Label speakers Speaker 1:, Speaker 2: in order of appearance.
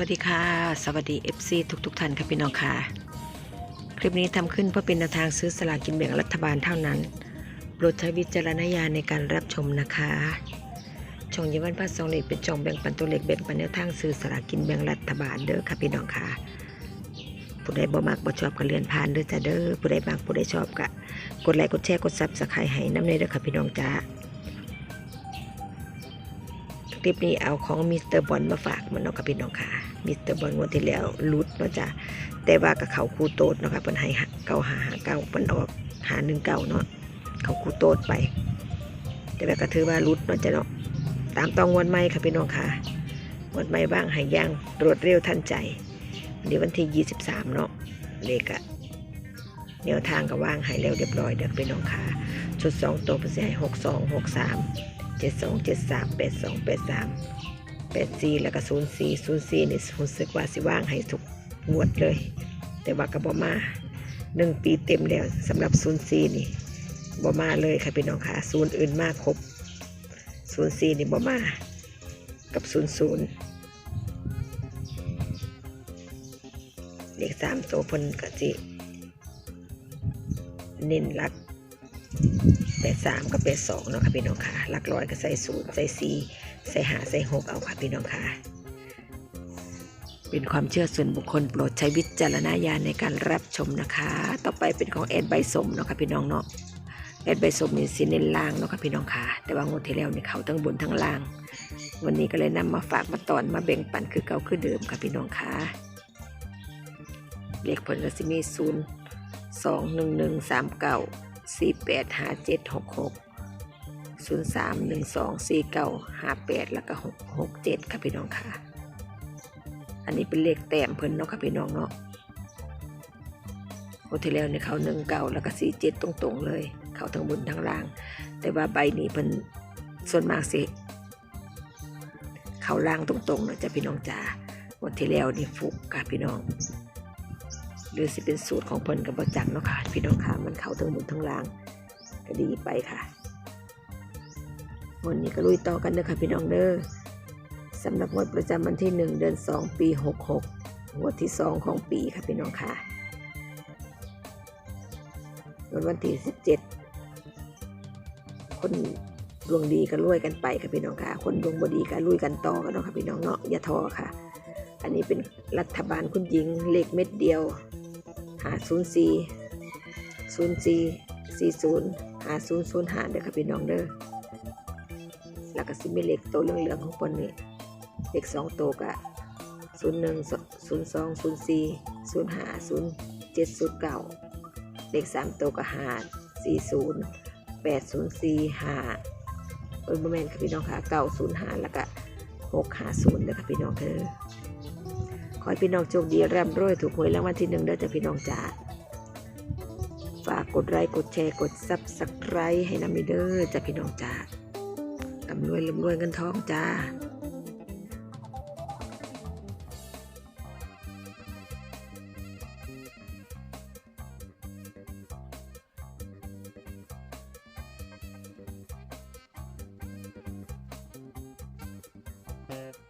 Speaker 1: วัสดีค่ะ สวัสดี FC ทุกทุกๆท่านค่ะพี่น้องค่ะ คลิปนี้ทำขึ้นเพื่อเป็นแนวทางซื้อสลากกินแบ่งรัฐบาลเท่านั้นโปรดใช้วิจารณญาณในการรับชมนะคะช่องยาวันพาสองเล็กเป็นช่องแบ่งปันตัวเล็กแบ่งปันแนวทางซื้อสลากกินแบ่งรัฐบาลเด้อค่ะพี่น้องค่ะผู้ใดบ่มักบ่ชอบก็เลื่อนผ่านเด้อจ้าเด้อผู้ใดมักผู้ใดชอบก็กดไลค์กดแชร์กดซับสไครต์ให้น้ำเลยเด้อค่ะพี่น้องจ้า คลิปนี้เอาของมิสเตอร์บอลมาฝากมันเนาะกับพี่น้องค่ะมิสเตอร์บอลงวดที่แล้วลุดเนาะจ้ะแต่ว่ากับเขาคูโตดเนาะค่ะเพิ่นให้เก้าหาหาเก้าเพิ่นออกหาหนึ่งเก้าเนาะเขาคูโตดไป แต่ว่าก็ถือว่าลุดเนาะจ้ะเนาะตามต้องวดใหม่ค่ะพี่น้องค่ะวดใหม่บ้างห้ย่างรวดเร็วทันใจเดี๋ยววันที่ 23 เนาะเลขอะแนวทางก็ว่างให้แล้วเรียบร้อยเด้อพี่น้องค่ะชุดสองตัวเป็นสิให้หกสองหกสาม เจ็ดสองเจ็ดสามแปดสองแปดสามแปดสี่แล้วก็ศูนย์สี่ศูนย์สี่นี่รู้สึกว่าสิว่างให้ทุกงวดเลย แต่ว่ากระบอมาหนึ่งปีเต็มแล้วสำหรับศูนย์สี่นี่บอมาเลยค่ะพี่น้องค่ะศูนย์อื่นมากครบศูนย์สี่นี่บอมากับศูนย์ศูนย์เลขสามตัวพนกะจิเน้นหลัก แปดสามกับแปดสองเนาะค่ะพี่น้องค่ะหลักร้อยก็ใส่ศูนย์ใส่สี่ใส่หาใส่หกเอาค่ะพี่น้องค่ะเป็นความเชื่อส่วนบุคคลโปรดใช้วิจารณญาณในการรับชมนะคะ ต่อไปเป็นของแอดใบสมเนาะค่ะพี่น้องเนาะแอดใบสมมีสีเน้นล่างเนาะค่ะพี่น้องค่ะ แต่ว่างวดที่แล้วเนี่ยเขาทั้งบนทั้งล่าง วันนี้ก็เลยนำมาฝากมาตอนมาแบ่งปันคือเก่าคือเดิมค่ะพี่น้องค่ะเลขผลก็สิมีศูนย์สองหนึ่งหนึ่งสามเก้า สี่แปดห้าเจ็ดหกหกศูนย์สามหนึ่งสองสี่เก้าห้าแปดแล้วก็หกหกเจ็ดค่ะพี่น้องค่ะ อันนี้เป็นเลขแต้มเพิ่นเนาะค่ะพี่น้องเนาะโอเทแล้วเนี่ยเขาหนึ่งเก้าแล้วก็สี่เจ็ดตรงๆเลย เขาทั้งบนทั้งล่าง แต่ว่าใบนี้เพิ่นส่วนมากสิเขาล่างตรงๆเนาะจ้ะพี่น้องจ๋าวันที่แล้วนี่ฟุกค่ะพี่น้อง หรือสิเป็นสูตรของเพิ่นกับบจักเนาะค่ะพี่น้องค่ะมันเข้าทั้งบนทั้งล่างก็ดีไปค่ะวันนี้ก็ลุยต่อกันเด้อค่ะพี่น้องเด้อสำหรับงวดประจำวันที่หนึ่งเดือนสองปีหกหกงวดที่สองของปีค่ะพี่น้องค่ะวันวันที่สิบเจ็ดคนดวงดีก็รวยกันไปค่ะพี่น้องค่ะ คนดวงบดีก็ลุยกันต่อกันเนาะค่ะพี่น้องเนาะอย่าท้อค่ะ อันนี้เป็นรัฐบาลคุณหญิงเลขเม็ดเดียว หาศูนย์สี่ศูนย์สี่สี่ศูนย์หาศูนย์ศูนย์หาเด้อค่ะพี่น้องเด้อแล้วก็สิมีเลขตัวเหลืองๆของคนนี้เลขสองโตัวกะศูนย์หนึ่งศูนย์สองศูนย์สี่ศูนย์หาศูนย์เจ็ดศูนย์เก้าเลขสามโตัวกะหาสี่ศูนย์แปดศูนย์สี่หาเอ้ยบ่แม่นค่ะพี่น้องค่ะเก้าศูนย์หาแล้วก็หกหาศูนย์เด้อค่ะพี่น้องเด้อ ขอให้พี่น้องโชคดีร่ำรวยถูกหวยรางวัลที่หนึ่งเด้อจ้ะพี่น้องจ๋าฝากกดไลค์กดแชร์กดซับสไครต์ให้นำเด้อจ้ะพี่น้องจ๋าร่ำรวยร่ำรวยเงินทองจ้า